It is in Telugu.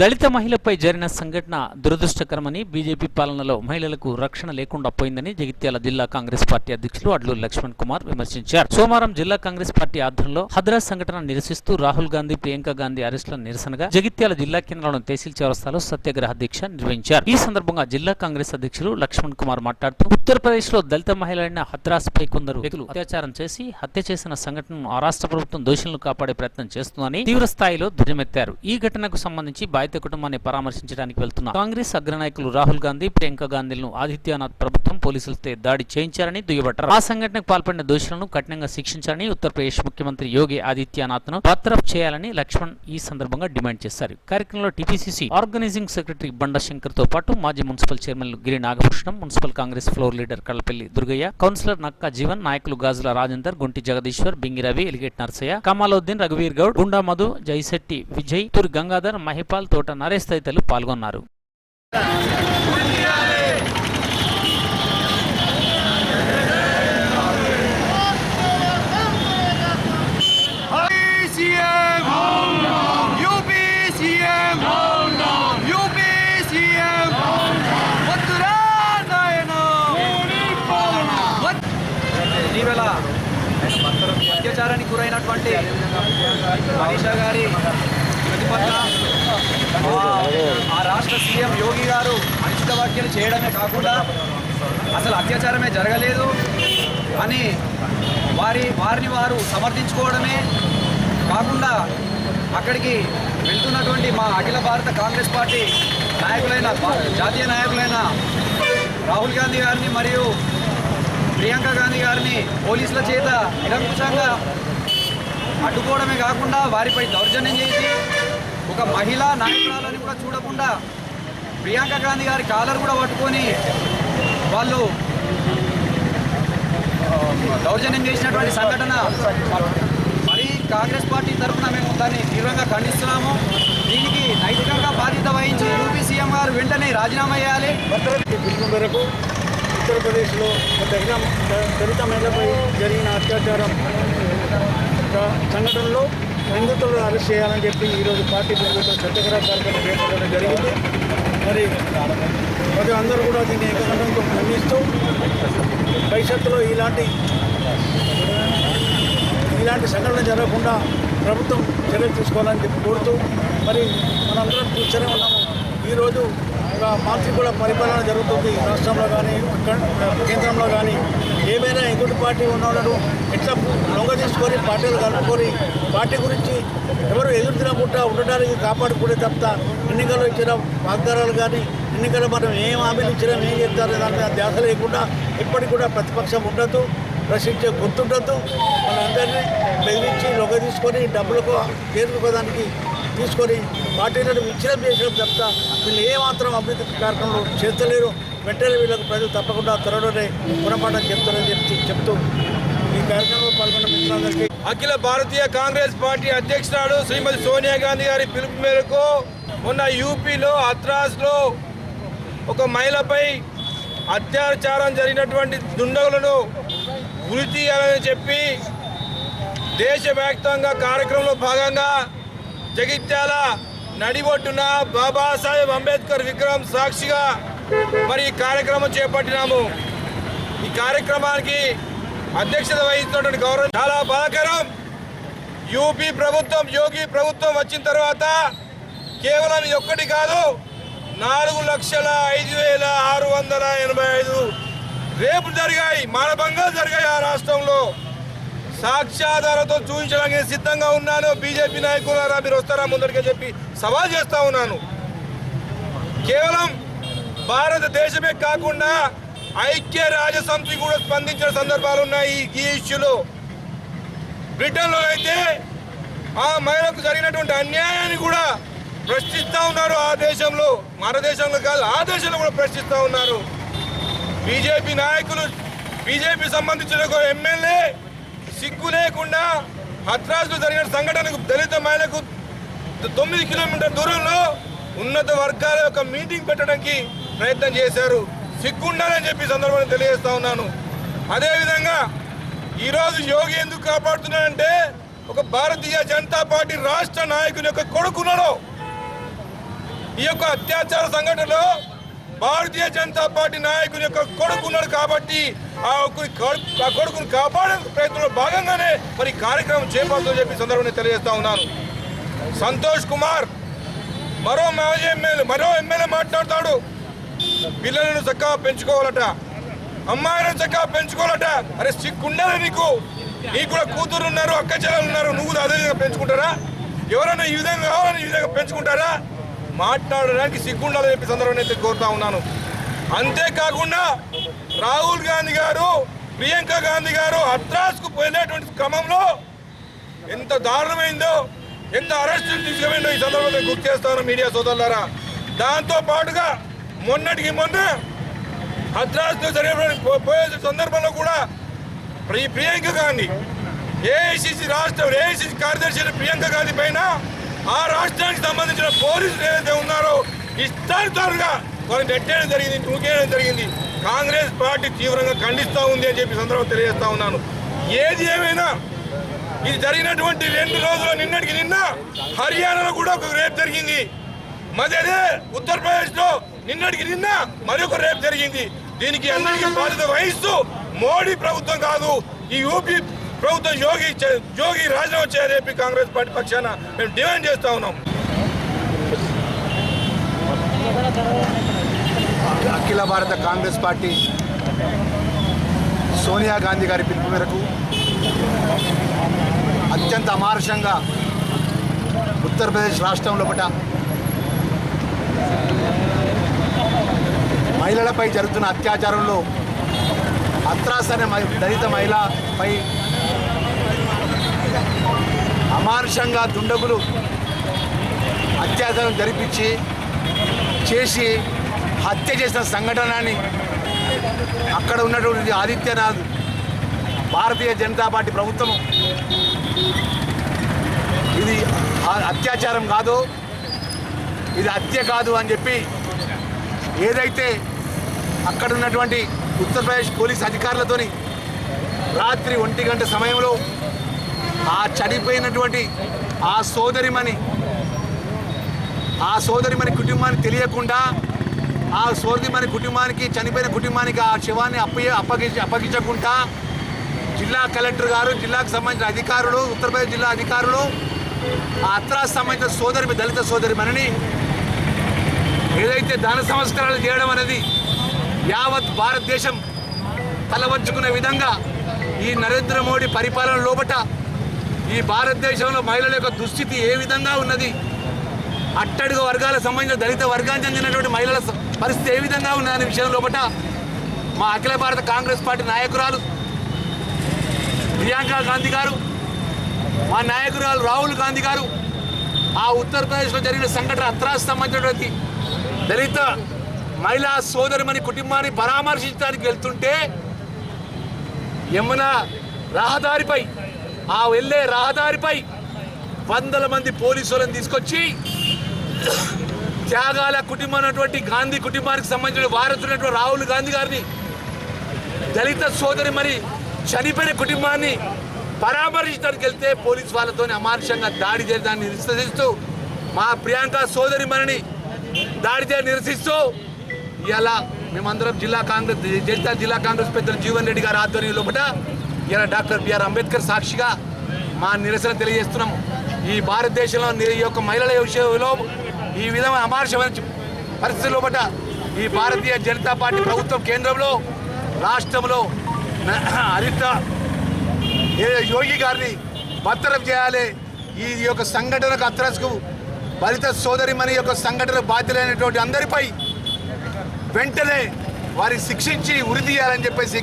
దళిత మహిళపై జరిగిన సంఘటన దురదృష్టకరమని బీజేపీ పాలనలో మహిళలకు రక్షణ లేకుండా పోయిందని జగిత్యాల జిల్లా కాంగ్రెస్ పార్టీ అధ్యక్షులు అడ్లూరు లక్ష్మణ్ కుమార్ విమర్శించారు. సోమవారం జిల్లా కాంగ్రెస్ పార్టీ ఆధ్వర్యంలో హద్రాస్ సంఘటన నిరసిస్తూ రాహుల్ గాంధీ ప్రియాంక గాంధీ అరెస్టుల నిరసనగా జగిత్యాల జిల్లా కేంద్రంలోని తహసీల్ చౌరస్తాలో సత్యాగ్రహ దీక్ష నిర్వహించారు. ఈ సందర్భంగా జిల్లా కాంగ్రెస్ అధ్యక్షులు లక్ష్మణ్ కుమార్ మాట్లాడుతూ ఉత్తరప్రదేశ్లో దళిత మహిళలైన హద్రాస్ పై కొందరు వ్యక్తులు అత్యాచారం చేసి హత్య చేసిన సంఘటనను ఆ రాష్ట్ర ప్రభుత్వం దోషులను కాపాడే ప్రయత్నం చేస్తుందని తీవ్ర స్థాయిలో ధ్వజమెత్తారు. ఈ ఘటనకు సంబంధించి బాధిత కుటుంబాన్ని పరామర్శించడానికి వెళ్తున్న కాంగ్రెస్ అగ్రనాయకులు రాహుల్ గాంధీ ప్రియాంక గాంధీలను ఆదిత్యనాథ్ ప్రభుత్వం పోలీసులతో దాడి చేయించారని దుయ్యబట్టారు. ఆ సంఘటనకు పాల్పడిన దోషులను కఠినంగా శిక్షించాలని ఉత్తరప్రదేశ్ ముఖ్యమంత్రి యోగి ఆదిత్యనాథ్ను బర్తరఫ్ చేయాలని లక్ష్మణ్ ఈ సందర్భంగా డిమాండ్ చేశారు. కార్యక్రమంలో టీపీసీసీ ఆర్గనైజింగ్ సెక్రటరీ బండ శంకర్తో పాటు మాజీ మున్సిపల్ చైర్మన్లు Giri Nagabhushanam municipal Congress floor leader Kallapalli Durgaiah councillor Nakka Jeevan నాయకులు గాజుల రాజేందర్ గుంటి జగదీశ్వర్ బింగి రవి ఎలిగేట్ నర్సయ్య కమాలౌద్దీన్ రఘువీర్ గౌడ్ గుండా మధు జైశెట్టి విజయ్ తూరి గంగాధర్ మహిపాల్ తోట నరేష్ తదితరులు పాల్గొన్నారు. ఇటీవల అత్యాచారానికి గురైనటువంటి మనీషా గారి ప్రతిపత్త ఆ రాష్ట్ర సీఎం యోగి గారు అనుచిత వ్యాఖ్యలు చేయడమే కాకుండా అసలు అత్యాచారమే జరగలేదు అని వారి వారిని వారు సమర్థించుకోవడమే కాకుండా అక్కడికి వెళ్తున్నటువంటి మా అఖిల భారత కాంగ్రెస్ పార్టీ నాయకులైన జాతీయ నాయకులైన రాహుల్ గాంధీ గారిని మరియు ప్రియాంక గాంధీ గారిని పోలీసుల చేత నిరంకుశంగా అడ్డుకోవడమే కాకుండా వారిపై దౌర్జన్యం చేసి ఒక మహిళా నాయకురాలని కూడా చూడకుండా ప్రియాంక గాంధీ గారి కాలర్ కూడా పట్టుకొని వాళ్ళు దౌర్జన్యం చేసినటువంటి సంఘటన మరి కాంగ్రెస్ పార్టీ తరఫున మేము దాన్ని తీవ్రంగా ఖండిస్తున్నాము. దీనికి నైతికంగా బాధ్యత వహించి యూపీ సీఎం గారు వెంటనే రాజీనామా చేయాలి. మేరకు ఉత్తరప్రదేశ్లో ఒక దళిత దళిత మహిళపై జరిగిన అత్యాచారం ఒక సంఘటనలో నిందితులను అరెస్ట్ చేయాలని చెప్పి ఈరోజు పార్టీ పిలుపుతో సత్యాగ్రహ కార్యక్రమం చేపట్టడం జరిగింది. మరి ప్రతి అందరూ కూడా దీన్ని ఏకకంఠంతో ఖండిస్తూ భవిష్యత్తులో ఇలాంటి ఇలాంటి సంఘటన జరగకుండా ప్రభుత్వం చర్యలు తీసుకోవాలని చెప్పి కోరుతూ మరి మనందరం కూర్చొని ఉన్నాము. ఈరోజు పార్టీ కూడా పరిపాలన జరుగుతుంది. రాష్ట్రంలో కానీ అక్కడ కేంద్రంలో కానీ. ఏమైనా ఎదుటి పార్టీ ఉన్నవాళ్ళు ఎట్లా లొంగ తీసుకొని పార్టీలు కలుపుకొని పార్టీ గురించి ఎవరు ఎదురు తినకుండా ఉండడానికి కాపాడుకునే తప్ప ఎన్నికల్లో ఇచ్చిన వాగ్దానాలు కానీ ఎన్నికల్లో మనం ఏం హామీలు ఇచ్చినా ఏం చెప్తారు దాని మీద ధ్యాస లేకుండా ఇప్పటికి కూడా ప్రతిపక్షం ఉండదు ప్రశ్నించే గుర్తుండద్దు మనందరినీ బెదిరించి లొంగ తీసుకొని డబ్బులకు పేరుకోవడానికి తీసుకొని పార్టీలను విచ్ఛిన్నం చేసడం తప్ప వీళ్ళు ఏమాత్రం అభివృద్ధి కార్యక్రమాలు చేస్తలేరు. వెంటనే వీళ్ళకు ప్రజలు తప్పకుండా త్వరలోనే గుణపాఠం చెప్తారని చెప్పి చెప్తూ ఈ కార్యక్రమంలో పాల్గొన్న మిత్రులందరికీ అఖిల భారతీయ కాంగ్రెస్ పార్టీ అధ్యక్షురాలు శ్రీమతి సోనియా గాంధీ గారి పిలుపు మేరకు మొన్న యూపీలో హత్రాస్లో ఒక మహిళపై అత్యాచారం జరిగినటువంటి దుండగులను గురి తీయాలని చెప్పి దేశవ్యాప్తంగా కార్యక్రమంలో భాగంగా జగిత్యాల నడిబొట్టున బాబాసాహెబ్ అంబేద్కర్ విగ్రహం సాక్షిగా మరి ఈ కార్యక్రమం చేపట్టినాము. ఈ కార్యక్రమానికి అధ్యక్షత వహిస్తున్నటువంటి గౌరవం చాలా బాధాకరం యూపీ ప్రభుత్వం యోగి ప్రభుత్వం వచ్చిన తర్వాత కేవలం ఇది ఒక్కటి కాదు నాలుగు లక్షల ఐదు వేల ఆరు వందల ఎనభై ఐదు రేపు జరిగాయి. మానభంగా జరిగాయి ఆ రాష్ట్రంలో. సాక్ష్యాధారాలతో చూపించడానికి సిద్ధంగా ఉన్నాను. బీజేపీ నాయకులారా మీరు వస్తారా ముందరికే చెప్పి సవాల్ చేస్తా ఉన్నాను. కేవలం భారతదేశమే కాకుండా ఐక్య రాజసమితి కూడా స్పందించిన సందర్భాలు ఉన్నాయి ఈ- ఈ ఇష్యూలో. బ్రిటన్లో అయితే ఆ మహిళకు జరిగినటువంటి అన్యాయాన్ని కూడా ప్రశ్నిస్తూ ఉన్నారు ఆ దేశంలో. మన దేశంలో కాదు ఆ దేశంలో కూడా ప్రశ్నిస్తూ ఉన్నారు. బీజేపీ నాయకులు బీజేపీ సంబంధించిన ఒక ఎమ్మెల్యే సిగ్గు లేకుండా హత్రాజ్లో జరిగిన సంఘటనకు దళిత మహిళకు తొమ్మిది కిలోమీటర్ దూరంలో ఉన్నత వర్గాల యొక్క మీటింగ్ పెట్టడానికి ప్రయత్నం చేశారు. సిగ్గుండాలని చెప్పి సందర్భంగా తెలియజేస్తా ఉన్నాను. అదేవిధంగా ఈరోజు యోగి ఎందుకు కాపాడుతున్నాడంటే ఒక భారతీయ జనతా పార్టీ రాష్ట్ర నాయకుని యొక్క కొడుకున్నాడు. ఈ యొక్క అత్యాచార సంఘటనలో భారతీయ జనతా పార్టీ నాయకుని యొక్క కొడుకు ఉన్నాడు కాబట్టి ఆ కొడుకు- ఆ కొడుకును కాపాడే ప్రయత్నంలో భాగంగానే మరి కార్యక్రమం చేపడుతుందని చెప్పి సందర్భంగా తెలియజేస్తా ఉన్నాను. సంతోష్ కుమార్ మరో మాజీ ఎమ్మెల్యే మరో ఎమ్మెల్యే మాట్లాడతాడు. పిల్లలను చక్కగా పెంచుకోవాలట. అమ్మాయిలను చక్కగా పెంచుకోవాలట. అరే సిగ్గుండాలి నీకు? నీకు కూడా కూతురు ఉన్నారు అక్క చెల్లెలు ఉన్నారు. నువ్వు అదే విధంగా పెంచుకుంటారా? ఎవరైనా ఈ విధంగా కావాలని ఈ విధంగా పెంచుకుంటారా? మాట్లాడడానికి సిగ్గుండాలని చెప్పి సందర్భం అయితే కోరుతా ఉన్నాను. అంతేకాకుండా రాహుల్ గాంధీ గారు ప్రియాంక గాంధీ గారు హత్రాస్కు పోయినటువంటి క్రమంలో ఎంత దారుణమైందో ఎంత అరెస్టులు తీసుకుపోయిందో ఈ సందర్భంలో గుర్తు చేస్తాను మీడియా సోదరులారా. దాంతో పాటుగా మొన్నటికి మొన్న హత్రాస్తో జరిగినటువంటి పోయే సందర్భంలో కూడా ప్రియాంక గాంధీ ఏఐసిసి రాష్ట్ర ఏఐసిసి కార్యదర్శి ప్రియాంక గాంధీ పైన ఆ రాష్ట్రానికి సంబంధించిన పోలీసులు ఏదైతే ఉన్నారో ఇష్టానుసారంగా వారిని నెట్టేయడం జరిగింది నూకేయడం జరిగింది. కాంగ్రెస్ పార్టీ తీవ్రంగా ఖండిస్తూ ఉంది అని చెప్పి సందర్భంగా తెలియజేస్తా ఉన్నాను. ఏది ఏమైనా ఇది జరిగినటువంటి రెండు రోజులు నిన్నటికి నిన్న హర్యానాలో కూడా ఒక రేపు జరిగింది. మరి అదే ఉత్తరప్రదేశ్లో నిన్నటికి నిన్న మరొక రేపు జరిగింది. దీనికి అందరికీ బాధ్యత వహిస్తూ మోడీ ప్రభుత్వం కాదు ఈ యూపీ ప్రభుత్వం యోగి చే- యోగి రాజీనామా చేయాలి చెప్పి కాంగ్రెస్ పార్టీ పక్షాన మేము డిమాండ్ చేస్తా ఉన్నాం. అఖిల భారత కాంగ్రెస్ పార్టీ సోనియా గాంధీ గారి పిలుపు మేరకు అత్యంత అమానుషంగా ఉత్తరప్రదేశ్ రాష్ట్రంలో పట మహిళలపై జరుగుతున్న అత్యాచారంలో అత్రాస్ అనే మహి- దళిత మహిళపై అమానుషంగా దుండగులు అత్యాచారం జరిపించి చేసి హత్య చేసిన సంఘటనని అక్కడ ఉన్నటువంటి ఆదిత్యనాథ్ భారతీయ జనతా పార్టీ ప్రభుత్వం ఇది అత్యాచారం కాదు ఇది హత్య కాదు అని చెప్పి ఏదైతే అక్కడ ఉన్నటువంటి ఉత్తరప్రదేశ్ పోలీస్ అధికారులతోని రాత్రి ఒంటి గంట సమయంలో ఆ చనిపోయినటువంటి ఆ సోదరిమని ఆ సోదరిమని కుటుంబానికి తెలియకుండా ఆ సోదరిమని కుటుంబానికి చనిపోయిన కుటుంబానికి ఆ శవాన్ని అప్పగి అప్పగించ అప్పగించకుండా జిల్లా కలెక్టర్ గారు జిల్లాకు సంబంధించిన అధికారులు ఉత్తరప్రదేశ్ జిల్లా అధికారులు ఆ అత్రాస్ సంబంధించిన సోదరి దళిత సోదరిమణిని ఏదైతే దాన సంస్కారాలు చేయడం అనేది యావత్ భారతదేశం తలవంచుకునే విధంగా ఈ నరేంద్ర మోడీ పరిపాలన లోపట ఈ భారతదేశంలో మహిళల యొక్క దుస్థితి ఏ విధంగా ఉన్నది? అట్టడుగు వర్గాలకు సంబంధించిన దళిత వర్గానికి చెందినటువంటి మహిళల పరిస్థితి ఏ విధంగా ఉన్నదనే విషయం లోపట మా అఖిల భారత కాంగ్రెస్ పార్టీ నాయకురాలు ప్రియాంక గాంధీ గారు మా నాయకురాలు రాహుల్ గాంధీ గారు ఆ ఉత్తరప్రదేశ్లో జరిగిన సంఘటన అత్రాస్ సంబంధించినటువంటి దళిత మహిళా సోదరిమని కుటుంబాన్ని పరామర్శించడానికి వెళ్తుంటే యమున రహదారిపై ఆ వెళ్ళే రహదారిపై వందల మంది పోలీసులను తీసుకొచ్చి త్యాగాల కుటుంబం గాంధీ కుటుంబానికి సంబంధించిన వారసున్నటువంటి రాహుల్ గాంధీ గారిని దళిత సోదరి మరి చనిపోయిన కుటుంబాన్ని పరామర్శించడానికి వెళ్తే పోలీస్ వాళ్ళతో అమానుషంగా దాడి చేయడాన్ని నిరసిస్తూ మా ప్రియాంక సోదరి మరిని దాడి చేయ నిరసిస్తూ ఇలా మేమందరం జిల్లా కాంగ్రెస్ జగిత్యాల జిల్లా కాంగ్రెస్ పెద్దలు జీవన్ రెడ్డి గారి ఆధ్వర్యంలో లోపల ఇలా డాక్టర్ బిఆర్ అంబేద్కర్ సాక్షిగా మా నిరసన తెలియజేస్తున్నాం. ఈ భారతదేశంలో ఈ యొక్క మహిళల విషయంలో ఈ విధమైన అమానుషమైన పరిస్థితుల్లో లోపల ఈ భారతీయ జనతా పార్టీ ప్రభుత్వం కేంద్రంలో రాష్ట్రంలో హరిత ఏ యోగి గారిని భర్తరం చేయాలి. ఈ యొక్క సంఘటనకు అత్రస్కు బలిత సోదరి మన యొక్క సంఘటన బాధ్యులైనటువంటి అందరిపై వెంటనే వారిని శిక్షించి ఉరి తీయాలని చెప్పేసి